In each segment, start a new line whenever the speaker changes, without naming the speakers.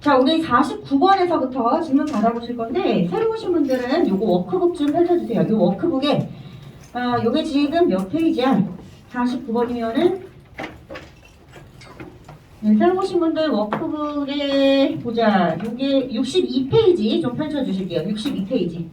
자, 우리 49번에서부터 질문 받아보실 건데, 새로 오신 분들은 요거 워크북 좀 펼쳐주세요. 요 워크북에, 아, 요게 지금 몇 페이지야? 49번이면은, 네, 새로 오신 분들 워크북에, 보자. 요게 62페이지 좀 펼쳐주실게요. 62페이지.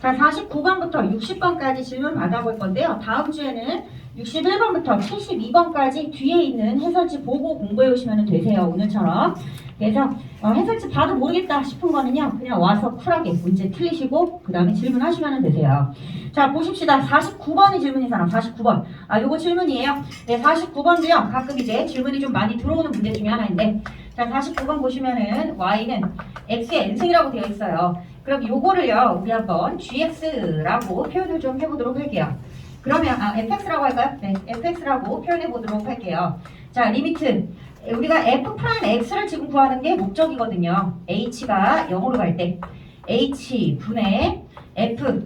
자, 49번부터 60번까지 질문 받아볼 건데요. 다음 주에는 61번부터 72번까지 뒤에 있는 해설지 보고 공부해 오시면 되세요. 오늘처럼. 그래서 어, 해설지 봐도 모르겠다 싶은 거는요. 그냥 와서 쿨하게 문제 틀리시고 그 다음에 질문하시면 되세요. 자 보십시다. 49번이 질문인 사람 49번. 아 요거 질문이에요. 네 49번도요. 가끔 이제 질문이 좀 많이 들어오는 문제 중에 하나인데 자 49번 보시면은 y는 x의 n승이라고 되어 있어요. 그럼 요거를요. 우리 한번 gx라고 표현을 좀 해보도록 할게요. 그러면 아 fx라고 할까요? 네 fx라고 표현해 보도록 할게요. 자 리미트 우리가 f 프라임 x를 지금 구하는 게 목적이거든요. h가 0으로 갈 때 h 분의 f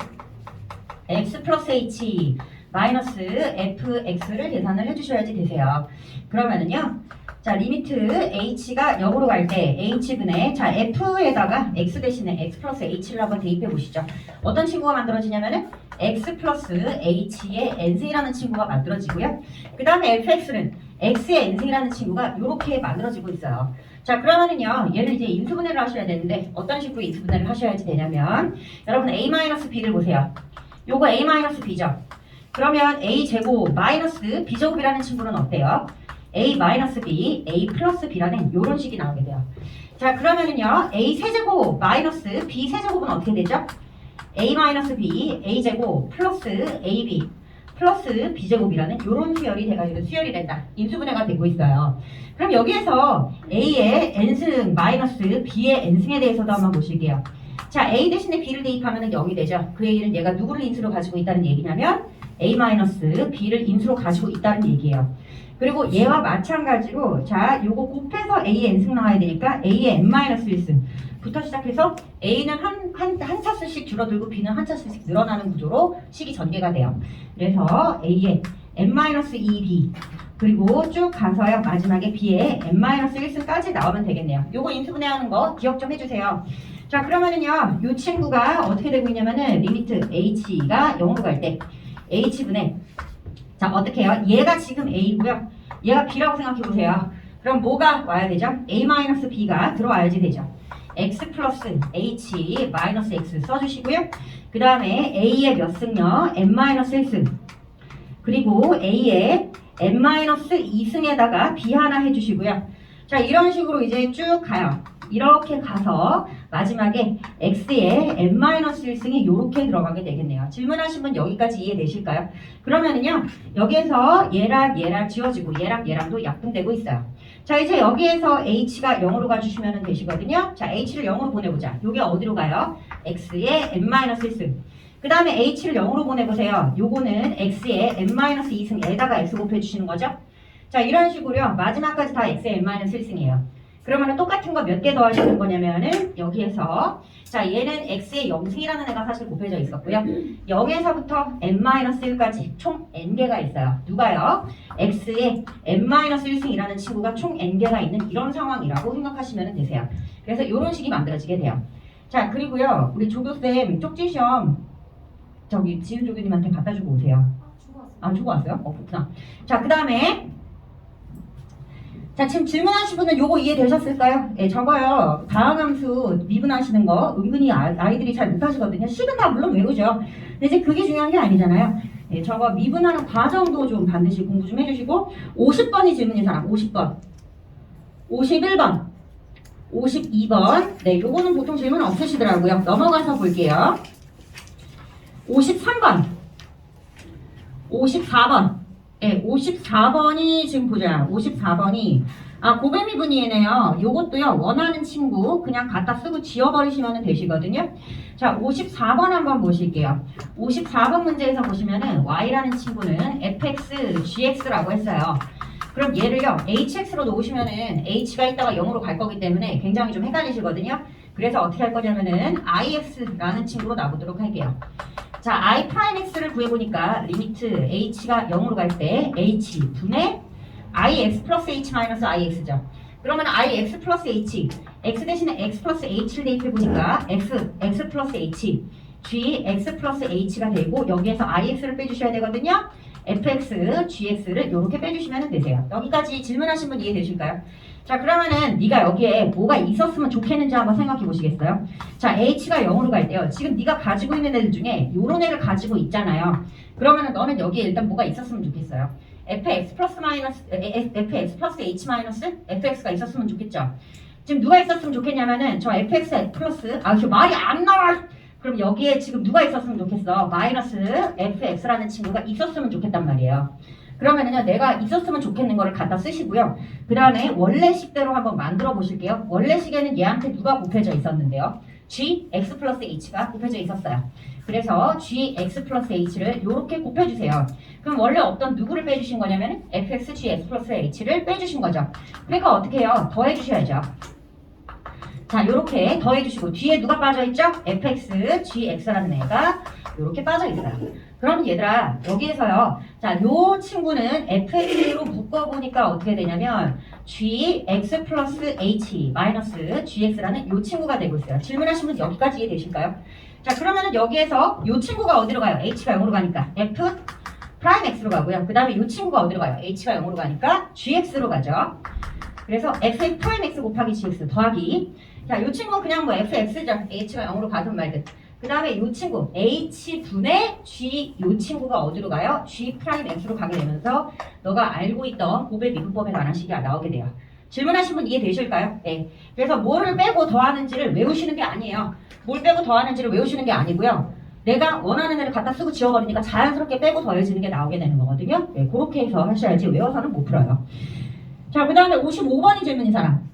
x 플러스 h 마이너스 fx를 계산을 해주셔야지 되세요. 그러면은요. 자 리미트 h가 0으로 갈 때 h분의 자 f에다가 x 대신에 x 플러스 h를 한번 대입해 보시죠. 어떤 친구가 만들어지냐면은 x 플러스 h의 n승이라는 친구가 만들어지고요. 그 다음에 fx는 x의 n승이라는 친구가 이렇게 만들어지고 있어요. 자 그러면은요 얘를 이제 인수분해를 하셔야 되는데 어떤 식으로 인수분해를 하셔야지 되냐면 여러분 a-b를 보세요. 요거 a-b죠. 그러면 a 제곱 마이너스 b 제곱이라는 친구는 어때요? a 마이너스 b, a 플러스 b라는 이런 식이 나오게 돼요. 자 그러면은요 a 세제곱 마이너스 b 세제곱은 어떻게 되죠? a 마이너스 b, a 제곱 플러스 ab 플러스 b제곱이라는 이런 수열이 돼가지고 수열이 된다. 인수분해가 되고 있어요. 그럼 여기에서 a의 n승 마이너스 b의 n승에 대해서도 한번 보실게요. 자 a 대신에 b를 대입하면 0이 되죠. 그 a는 얘가 누구를 인수로 가지고 있다는 얘기냐면 a 마이너스 b를 인수로 가지고 있다는 얘기예요. 그리고 얘와 마찬가지로 자 요거 곱해서 a의 n승 나와야 되니까 a의 n 마이너스 1승 부터 시작해서 a는 한, 한, 한 차수씩 줄어들고 b는 한 차수씩 늘어나는 구조로 식이 전개가 돼요. 그래서 a의 n-2b 그리고 쭉 가서요 마지막에 b의 n-1승까지 나오면 되겠네요. 요거 인수분해하는 거 기억 좀 해주세요. 자 그러면은요 요 친구가 어떻게 되고 있냐면은 리미트 h가 0으로 갈 때 h분의 자 어떻게 해요? 얘가 지금 a고요. 얘가 b라고 생각해 보세요. 그럼 뭐가 와야 되죠? a-b가 들어와야지 되죠. X 플러스 h 마이너스 x 써주시고요. 그 다음에 a의 몇 승요? n-1승 그리고 a의 n-2승에다가 b 하나 해주시고요. 자 이런 식으로 이제 쭉 가요. 이렇게 가서 마지막에 x의 n-1승이 이렇게 들어가게 되겠네요. 질문하신 분 여기까지 이해되실까요? 그러면은요 여기에서 얘랑 얘랑 지워지고 얘랑 얘랑도 약분되고 있어요. 자 이제 여기에서 h가 0으로 가주시면 되시거든요. 자 h를 0으로 보내보자. 요게 어디로 가요? x의 n-1승 그 다음에 h를 0으로 보내보세요. 요거는 x의 n-2승에다가 x 곱해주시는 거죠. 자 이런 식으로요. 마지막까지 다 x의 n-1승이에요. 그러면 똑같은 거 몇 개 더 하시는 거냐면은 여기에서 자 얘는 x의 0승이라는 애가 사실 곱해져 있었고요. 0에서부터 n-1까지 총 n개가 있어요. 누가요? x의 n-1승이라는 친구가 총 n개가 있는 이런 상황이라고 생각하시면 되세요. 그래서 이런 식이 만들어지게 돼요. 자 그리고요 우리 조교쌤 쪽지 시험 저기 지은 조교님한테 갖다 주고 오세요. 아 주고 왔어요? 어 그렇구나. 자그 다음에 자 지금 질문하신 분은 요거 이해되셨을까요? 예 저거요 다항함수 미분하시는 거 은근히 아, 아이들이 잘 못하시거든요. 식은 다 물론 외우죠. 근데 이제 그게 중요한 게 아니잖아요. 예 저거 미분하는 과정도 좀 반드시 공부 좀 해주시고 50번이 질문인 사람 50번 51번 52번 네 요거는 보통 질문 없으시더라고요. 넘어가서 볼게요. 53번 54번 네, 54번이 지금 보자. 54번이 아 고배미 분이네요. 요것도요 원하는 친구 그냥 갖다 쓰고 지워버리시면 되시거든요. 자 54번 한번 보실게요. 54번 문제에서 보시면은 y라는 친구는 fx, gx라고 했어요. 그럼 얘를요 hx로 놓으시면은 h가 있다가 0으로 갈 거기 때문에 굉장히 좀 헷갈리시거든요. 그래서 어떻게 할 거냐면은 ix라는 친구로 나보도록 할게요. 자, i 프라임 x를 구해보니까 리미트 h가 0으로 갈 때 h 분의 ix 플러스 h 마이너스 ix죠. 그러면 i x 플러스 h x 대신에 x 플러스 h를 대입해 보니까 x x 플러스 h g x 플러스 h가 되고 여기에서 ix를 빼주셔야 되거든요. fx, gx를 이렇게 빼주시면 되세요. 여기까지 질문하신 분 이해되실까요? 자 그러면은 네가 여기에 뭐가 있었으면 좋겠는지 한번 생각해 보시겠어요? 자 h가 0으로 갈 때요. 지금 네가 가지고 있는 애들 중에 요런 애를 가지고 있잖아요. 그러면은 너는 여기에 일단 뭐가 있었으면 좋겠어요. fx 플러스 마이너스 fx 플러스 h 마이너스 fx가 있었으면 좋겠죠. 지금 누가 있었으면 좋겠냐면은 저 fx 플러스 아 말이 안 나와. 그럼 여기에 지금 누가 있었으면 좋겠어? 마이너스 fx라는 친구가 있었으면 좋겠단 말이에요. 그러면은요 내가 있었으면 좋겠는 거를 갖다 쓰시고요. 그 다음에 원래식대로 한번 만들어 보실게요. 원래식에는 얘한테 누가 곱해져 있었는데요. g x 플러스 h가 곱해져 있었어요. 그래서 g x 플러스 h를 이렇게 곱해주세요. 그럼 원래 어떤 누구를 빼주신 거냐면 fx g x 플러스 h를 빼주신 거죠. 그러니까 어떻게 해요? 더해주셔야죠. 자, 요렇게 더해주시고 뒤에 누가 빠져있죠? fx, gx라는 애가 요렇게 빠져있어요. 그럼 얘들아 여기에서요. 자, 요 친구는 fx로 묶어보니까 어떻게 되냐면 gx 플러스 h 마이너스 gx라는 요 친구가 되고 있어요. 질문하신 분 여기까지 이해되실까요? 자, 그러면은 여기에서 요 친구가 어디로 가요? h가 0으로 가니까 f 프라임 x로 가고요. 그 다음에 이 친구가 어디로 가요? h가 0으로 가니까 gx로 가죠. 그래서 x 프라임 x 곱하기 gx 더하기 자, 이 친구는 그냥 뭐 fx죠. h가 0으로 가든 말든. 그 다음에 이 친구 h분의 g 이 친구가 어디로 가요? g 프라임 x로 가게 되면서 너가 알고 있던 고백 미분법에 관한 식이 나오게 돼요. 질문하신 분 이해되실까요? 네. 그래서 뭐를 빼고 더하는지를 외우시는 게 아니에요. 뭘 빼고 더하는지를 외우시는 게 아니고요. 내가 원하는 애를 갖다 쓰고 지워버리니까 자연스럽게 빼고 더해지는 게 나오게 되는 거거든요. 네, 그렇게 해서 하셔야지 외워서는 못 풀어요. 자, 그 다음에 55번이 질문인 사람.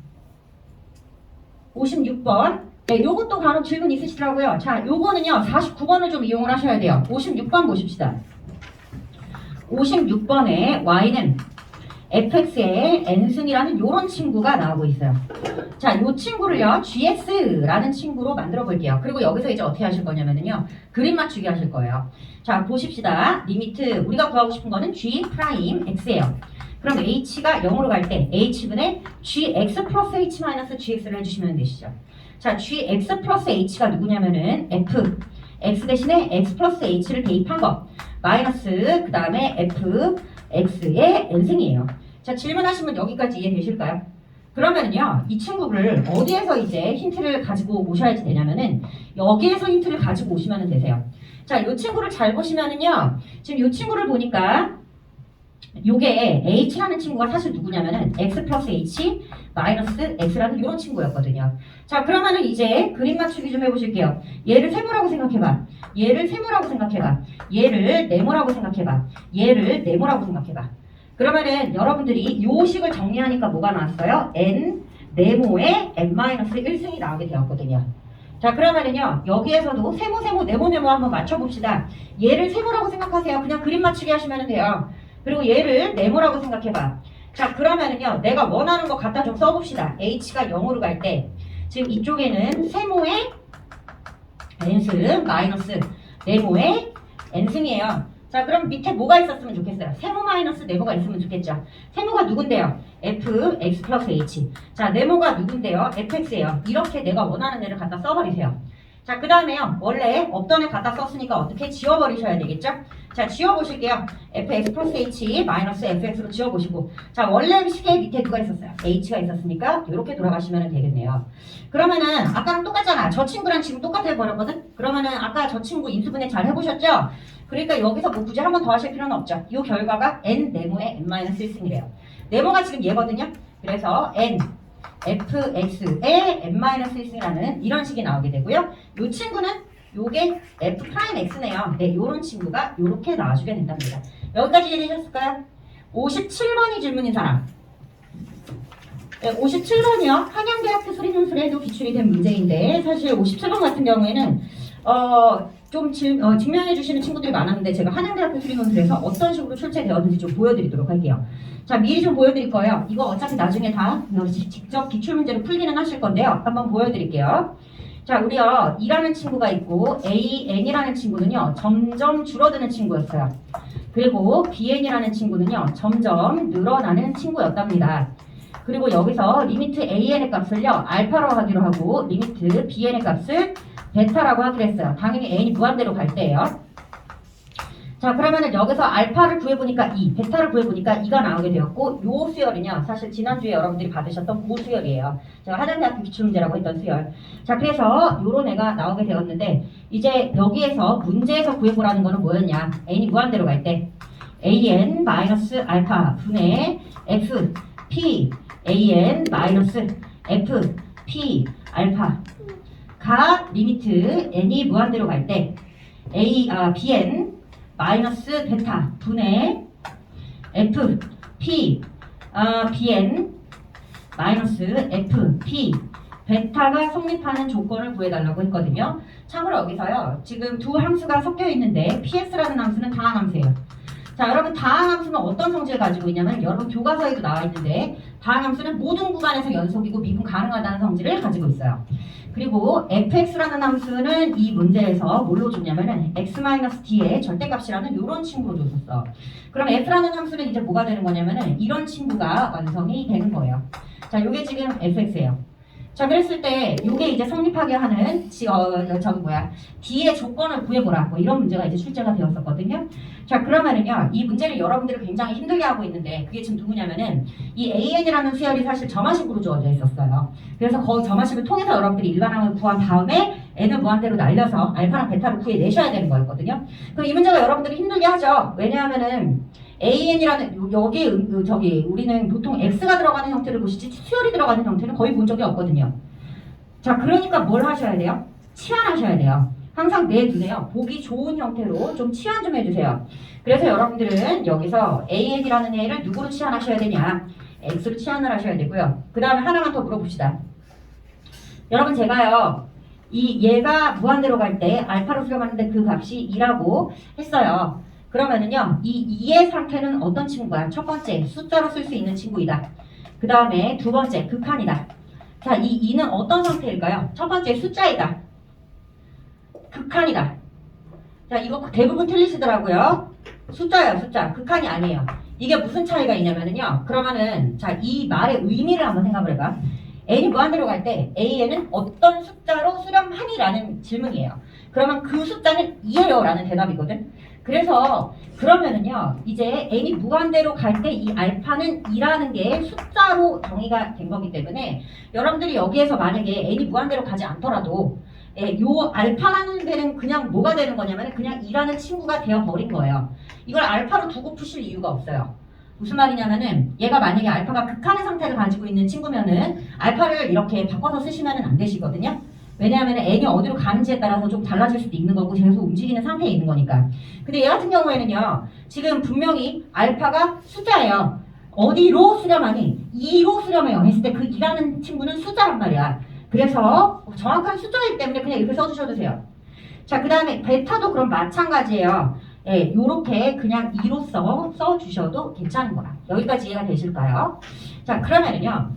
56번. 네, 요것도 간혹 질문 있으시더라고요. 자, 요거는요, 49번을 좀 이용을 하셔야 돼요. 56번 보십시다. 56번에 y는 fx의 n승이라는 요런 친구가 나오고 있어요. 자, 요 친구를요, gx라는 친구로 만들어 볼게요. 그리고 여기서 이제 어떻게 하실 거냐면요, 그림 맞추기 하실 거예요. 자, 보십시다. 리미트, 우리가 구하고 싶은 거는 g 프라임 x예요. 그럼 h가 0으로 갈 때 h분의 gx 플러스 h 마이너스 gx를 해주시면 되시죠. 자, gx 플러스 h가 누구냐면은 f x 대신에 x 플러스 h를 대입한 거 마이너스 그 다음에 f x의 n승이에요. 자, 질문하시면 여기까지 이해되실까요? 그러면요, 이 친구를 어디에서 이제 힌트를 가지고 오셔야지 되냐면은 여기에서 힌트를 가지고 오시면 되세요. 자, 이 친구를 잘 보시면은요, 지금 이 친구를 보니까 요게 h라는 친구가 사실 누구냐면은 x 플러스 h 마이너스 x라는 이런 친구였거든요. 자 그러면은 이제 그림 맞추기 좀 해보실게요. 얘를 세모라고 생각해봐. 얘를 세모라고 생각해봐. 얘를 네모라고 생각해봐. 얘를 네모라고 생각해봐. 그러면은 여러분들이 요 식을 정리하니까 뭐가 나왔어요? n 네모에 n 마이너스 1승이 나오게 되었거든요. 자 그러면은요 여기에서도 세모 세모 네모 네모 한번 맞춰봅시다. 얘를 세모라고 생각하세요. 그냥 그림 맞추기 하시면 돼요. 그리고 얘를 네모라고 생각해봐. 자 그러면은요 내가 원하는 거 갖다 좀 써봅시다. h가 0으로 갈 때 지금 이쪽에는 세모의 n승 마이너스 네모의 n승이에요. 자 그럼 밑에 뭐가 있었으면 좋겠어요? 세모 마이너스 네모가 있으면 좋겠죠. 세모가 누군데요? f x 플러스 h. 자 네모가 누군데요? fx예요. 이렇게 내가 원하는 애를 갖다 써버리세요. 자, 그 다음에요. 원래 없던 애 갖다 썼으니까 어떻게 지워버리셔야 되겠죠? 자, 지워보실게요. fx 플러스 h 마이너스 fx로 지워보시고. 자, 원래 식의 밑에 누가 있었어요? h가 있었으니까 이렇게 돌아가시면 되겠네요. 그러면은 아까랑 똑같잖아. 저 친구랑 지금 똑같아 버렸거든? 그러면은 아까 저 친구 인수분해 잘 해보셨죠? 그러니까 여기서 뭐 굳이 한 번 더 하실 필요는 없죠. 이 결과가 n 네모의 n 마이너스 1승이래요. 네모가 지금 얘거든요. 그래서 n fx의 n-1승이라는 이런 식이 나오게 되고요. 이 친구는 요게 f 프라임 x네요. 네, 요런 친구가 요렇게 나와주게 된답니다. 여기까지 이해되셨을까요? 57번이 질문인 사람. 네, 57번이요. 한양대학교 수리논술에도 기출이 된 문제인데 사실 57번 같은 경우에는 어, 좀 질, 어, 증명해 주시는 친구들이 많았는데 제가 한양대학교 수리논술에서 어떤 식으로 출제되었는지 좀 보여드리도록 할게요. 자, 미리 좀 보여드릴 거예요. 이거 어차피 나중에 다 직접 기출 문제로 풀기는 하실 건데요. 한번 보여드릴게요. 자, 우리요, E라는 친구가 있고, A, N이라는 친구는요, 점점 줄어드는 친구였어요. 그리고 BN이라는 친구는요, 점점 늘어나는 친구였답니다. 그리고 여기서 리미트 an의 값을요 알파로 하기로 하고 리미트 bn의 값을 베타라고 하기로 했어요. 당연히 n이 무한대로 갈 때예요. 자 그러면은 여기서 알파를 구해보니까 2, 베타를 구해보니까 2가 나오게 되었고 요 수열은요 사실 지난주에 여러분들이 받으셨던 그 수열이에요. 제가 하장대학교 기출문제라고 했던 수열. 자 그래서 요런 애가 나오게 되었는데 이제 여기에서 문제에서 구해보라는 거는 뭐였냐 n이 무한대로 갈 때 an 마이너스 알파 분의 f p an 마이너스 f p 알파 가 리미트 n이 무한대로 갈 때 a 아 bn 마이너스 베타 분의 f p 아 bn 마이너스 f p 베타가 성립하는 조건을 구해달라고 했거든요. 참고로 여기서요. 지금 두 함수가 섞여 있는데 ps라는 함수는 다항 함수예요. 자, 여러분 다항 함수는 어떤 성질을 가지고 있냐면 여러분 교과서에도 나와 있는데 다항 함수는 모든 구간에서 연속이고 미분 가능하다는 성질을 가지고 있어요. 그리고 fx라는 함수는 이 문제에서 뭘로 줬냐면은 x-t의 절대값이라는 이런 친구로 줬었어. 그럼 f라는 함수는 이제 뭐가 되는 거냐면은 이런 친구가 완성이 되는 거예요. 자, 이게 지금 fx예요. 자, 그랬을 때 이게 이제 성립하게 하는 지, 어, 저기 뭐야 D의 조건을 구해보라 뭐 이런 문제가 이제 출제가 되었었거든요. 자, 그러면은요 이 문제를 여러분들이 굉장히 힘들게 하고 있는데 그게 지금 누구냐면은 이 AN이라는 수열이 사실 점화식으로 주어져 있었어요. 그래서 거기 점화식을 통해서 여러분들이 일반항을 구한 다음에 n을 무한대로 날려서 알파랑 베타를 구해내셔야 되는 거였거든요. 그럼 이 문제가 여러분들이 힘들게 하죠. 왜냐하면은 AN이라는 요- 여기 음, 그 저기 우리는 보통 X가 들어가는 형태를 보시지 수열이 들어가는 형태는 거의 본 적이 없거든요. 자, 그러니까 뭘 하셔야 돼요? 치환하셔야 돼요. 항상 내두세요. 보기 좋은 형태로 좀 치환 좀 해주세요. 그래서 여러분들은 여기서 AN이라는 애를 누구로 치환하셔야 되냐? X로 치환을 하셔야 되고요. 그 다음에 하나만 더 물어봅시다. 여러분 제가요. 이 얘가 무한대로 갈 때 알파로 수렴하는데 그 값이 2라고 했어요. 그러면은요. 이 2의 상태는 어떤 친구야? 첫 번째 숫자로 쓸 수 있는 친구이다. 그 다음에 두 번째 극한이다. 자, 이 2는 어떤 상태일까요? 첫 번째 숫자이다. 극한이다. 자, 이거 대부분 틀리시더라고요. 숫자예요, 숫자. 극한이 아니에요. 이게 무슨 차이가 있냐면은요. 그러면은 자, 이 말의 의미를 한번 생각을 해봐. n이 무한대로 갈 때 an은 어떤 숫자로 수렴하니라는 질문이에요. 그러면 그 숫자는 2예요 라는 대답이거든. 그래서 그러면은요. 이제 n이 무한대로 갈 때 이 알파는 2라는 게 숫자로 정의가 된 거기 때문에 여러분들이 여기에서 만약에 n이 무한대로 가지 않더라도 예, 요 알파라는 데는 그냥 뭐가 되는 거냐면 그냥 2라는 친구가 되어버린 거예요. 이걸 알파로 두고 푸실 이유가 없어요. 무슨 말이냐면은 얘가 만약에 알파가 극한의 상태를 가지고 있는 친구면은 알파를 이렇게 바꿔서 쓰시면은 안 되시거든요. 왜냐하면 n이 어디로 가는지에 따라서 좀 달라질 수도 있는 거고 계속 움직이는 상태에 있는 거니까. 근데 얘 같은 경우에는요. 지금 분명히 알파가 숫자예요. 어디로 수렴하니? 2로 수렴해요. 했을 때그 2라는 친구는 숫자란 말이야. 그래서 정확한 숫자이기 때문에 그냥 이렇게 써주셔도 돼요. 자, 그 다음에 베타도 그럼 마찬가지예요. 예, 요렇게 그냥 2로써 써주셔도 괜찮은 거야. 여기까지 이해가 되실까요? 자, 그러면은요.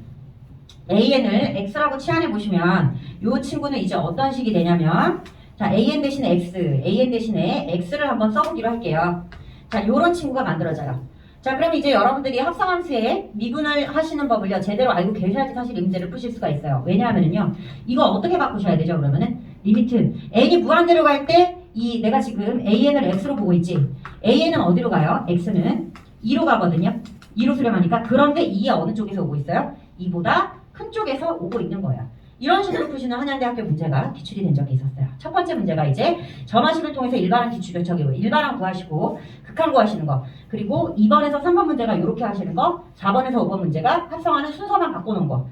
AN을 X라고 치환해 보시면 요 친구는 이제 어떤 식이 되냐면 자, AN 대신에 X, AN 대신에 X를 한번 써보기로 할게요. 자, 요런 친구가 만들어져요. 자, 그럼 이제 여러분들이 합성함수에 미분을 하시는 법을요, 제대로 알고 계셔야지 사실 이 문제를 푸실 수가 있어요. 왜냐하면은요, 이거 어떻게 바꾸셔야 되죠, 그러면은? 리미트. n이 무한대로 갈 때, 이, 내가 지금 an을 x로 보고 있지. an은 어디로 가요? x는 2로 가거든요. 2로 수렴하니까. 그런데 2가 어느 쪽에서 오고 있어요? 2보다 큰 쪽에서 오고 있는 거예요. 이런 식으로 푸시는 한양대학교 문제가 기출이 된 적이 있었어요. 첫 번째 문제가 이제 점화식을 통해서 일반항 기출 저기 일반항 구하시고 극한 구하시는 거. 그리고 2번에서 3번 문제가 이렇게 하시는 거, 4번에서 5번 문제가 합성하는 순서만 바꿔놓은 거.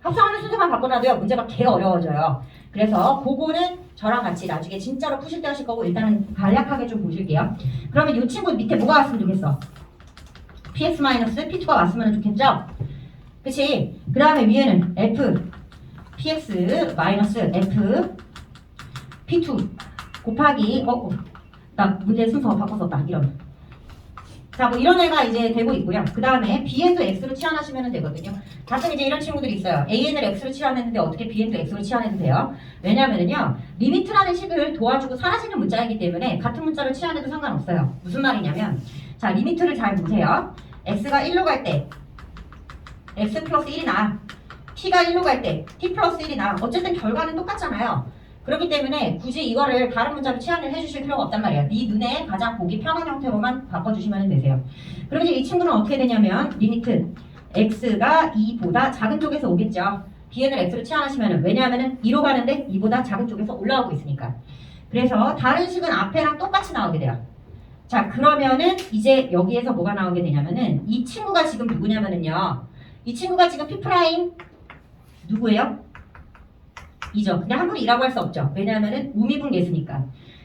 합성하는 순서만 바꿔놔도요, 문제가 개 어려워져요. 그래서 그거는 저랑 같이 나중에 진짜로 푸실 때 하실 거고, 일단은 간략하게 좀 보실게요. 그러면 이 친구 밑에 뭐가 왔으면 좋겠어? px-p2가 왔으면 좋겠죠? 그치? 그 다음에 위에는 f, px-f, p2 곱하기, 어, 어, 나 문제 순서 바꿨었다, 이런. 자, 뭐 이런 애가 이제 되고 있고요. 그 다음에 bn도 x로 치환하시면 되거든요. 가끔 이제 이런 친구들이 있어요. an을 x로 치환했는데 어떻게 bn도 x로 치환해도 돼요? 왜냐면은요, 리미트라는 식을 도와주고 사라지는 문자이기 때문에 같은 문자를 치환해도 상관없어요. 무슨 말이냐면, 자, 리미트를 잘 보세요. x가 1로 갈 때, x 플러스 1이 나. T가 1로 갈 때 t 플러스 1이 나. 어쨌든 결과는 똑같잖아요. 그렇기 때문에 굳이 이거를 다른 문자로 치환을 해주실 필요가 없단 말이에요. 네 눈에 가장 보기 편한 형태로만 바꿔주시면 되세요. 이제 이 친구는 어떻게 되냐면 리미트 x가 2보다 작은 쪽에서 오겠죠. bn을 x로 치환하시면 왜냐하면 2로 가는데 2보다 작은 쪽에서 올라오고 있으니까. 그래서 다른 식은 앞에랑 똑같이 나오게 돼요. 자 그러면은 이제 여기에서 뭐가 나오게 되냐면은 이 친구가 지금 누구냐면은요. 이 친구가 지금 P 프라임 누구예요? 이죠. 그냥 함부로 이라고 할 수 없죠. 왜냐하면은 우미분계수니까.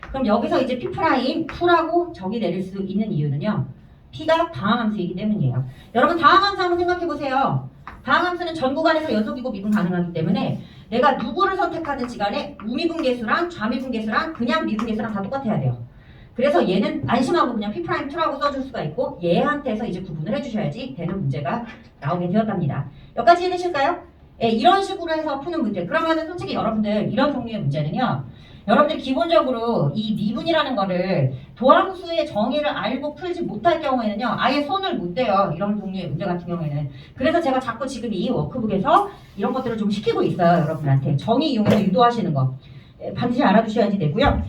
그럼 여기서 이제 P 프라임 2라고 적이 내릴 수 있는 이유는요. P가 다항함수이기 때문이에요. 여러분 다항함수 한번 생각해 보세요. 다항함수는 전 구간에서 연속이고 미분 가능하기 때문에 내가 누구를 선택하든지 간에 우미분 계수랑 좌미분 계수랑 그냥 미분 계수랑 다 똑같아야 돼요. 그래서 얘는 안심하고 그냥 P'2라고 써줄 수가 있고 얘한테서 이제 구분을 해주셔야지 되는 문제가 나오게 되었답니다. 여기까지 이해되실까요? 예, 이런 식으로 해서 푸는 문제. 그러면은 솔직히 여러분들 이런 종류의 문제는요. 여러분들 기본적으로 이 미분이라는 거를 도함수의 정의를 알고 풀지 못할 경우에는요. 아예 손을 못 대요. 이런 종류의 문제 같은 경우에는. 그래서 제가 자꾸 지금 이 워크북에서 이런 것들을 좀 시키고 있어요. 여러분한테. 정의 이용해서 유도하시는 거. 예, 반드시 알아두셔야지 되고요.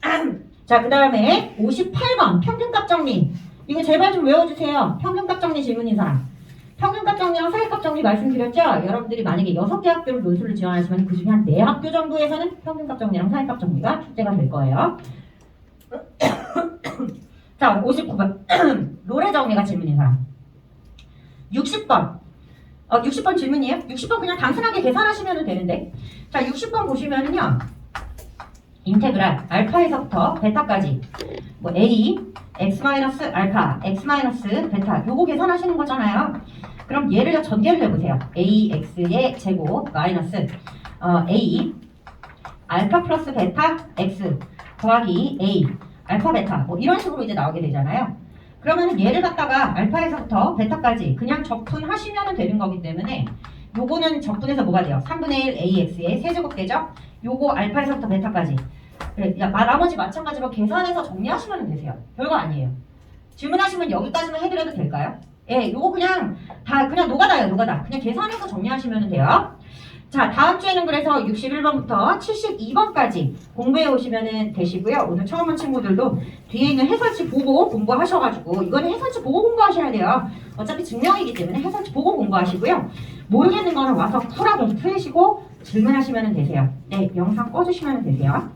자, 그 다음에 58번 평균값 정리. 이거 제발 좀 외워주세요. 평균값 정리 질문인 사람. 평균값 정리랑 사회값 정리 말씀드렸죠? 여러분들이 만약에 6개 학교를 논술을 지원하시면 그 중에 한 4학교 정도에서는 평균값 정리랑 사회값 정리가 출제가 될 거예요. 자, 59번. 노래 정리가 질문인 사람. 60번. 어, 60번 질문이에요? 60번 그냥 단순하게 계산하시면 되는데. 자, 60번 보시면은요. 인테그랄 알파에서부터 베타까지 뭐 a x 마이너스 알파 x 베타 요거 계산하시는 거잖아요. 그럼 얘를 전개를 해보세요. ax의 제곱 마이너스 어, a 알파 플러스 베타 x 더하기 a 알파 베타 뭐 이런 식으로 이제 나오게 되잖아요. 그러면 얘를 갖다가 알파에서부터 베타까지 그냥 적분하시면 되는 거기 때문에 요거는 적분해서 뭐가 돼요? 3분의 1 ax의 세제곱 되죠? 요거 알파에서부터 베타까지 그래, 나머지 마찬가지로 계산해서 정리하시면 되세요. 별거 아니에요. 질문하시면 여기까지만 해드려도 될까요? 예, 요거 그냥 다 그냥 노가다예요, 노가다. 그냥 계산해서 정리하시면 돼요. 자, 다음 주에는 그래서 61번부터 72번까지 공부해 오시면 되시고요. 오늘 처음 온 친구들도 뒤에 있는 해설지 보고 공부하셔가지고 이거는 해설지 보고 공부하셔야 돼요. 어차피 증명이기 때문에 해설지 보고 공부하시고요. 모르겠는 거는 와서 쿨하게 풀으시고 질문하시면 되세요. 네, 영상 꺼주시면 되세요.